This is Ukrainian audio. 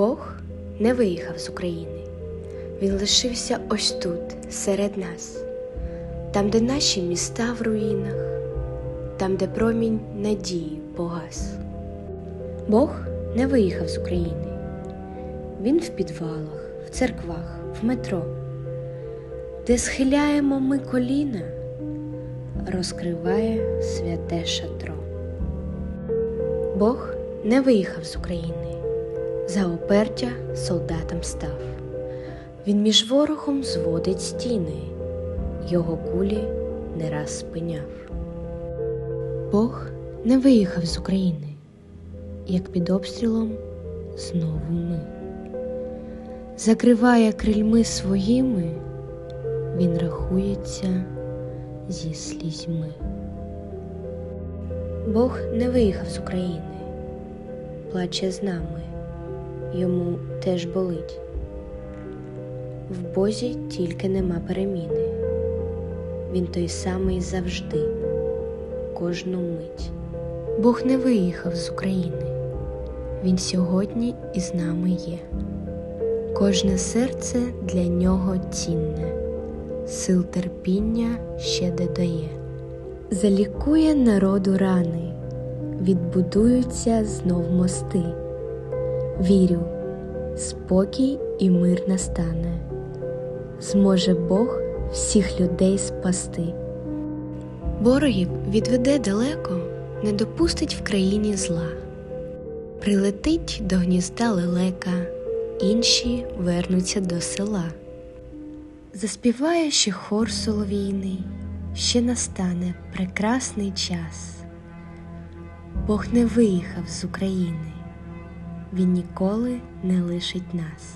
Бог не виїхав з України, Він лишився ось тут, серед нас, там, де наші міста в руїнах, там, де промінь надії погас. Бог не виїхав з України, Він в підвалах, в церквах, в метро, де схиляємо ми коліна, розкриває святе шатро. Бог не виїхав з України, за опертя солдатам став. Він між ворогом зводить стіни, його кулі не раз спиняв. Бог не виїхав з України, як під обстрілом знову ми. Закриває крильми своїми, він рахується зі слізьми. Бог не виїхав з України, плаче з нами, йому теж болить. В Бозі тільки нема переміни, він той самий завжди, кожну мить. Бог не виїхав з України, Він сьогодні із нами є. Кожне серце для нього цінне, сил терпіння ще додає залікує народу рани, відбудуються знов мости. Вірю, спокій і мир настане, зможе Бог всіх людей спасти. Ворогів відведе далеко, не допустить в країні зла, прилетить до гнізда лелека, інші вернуться до села. Заспіває ще хор соловійний ще настане прекрасний час. Бог не виїхав з України, Він ніколи не лишить нас.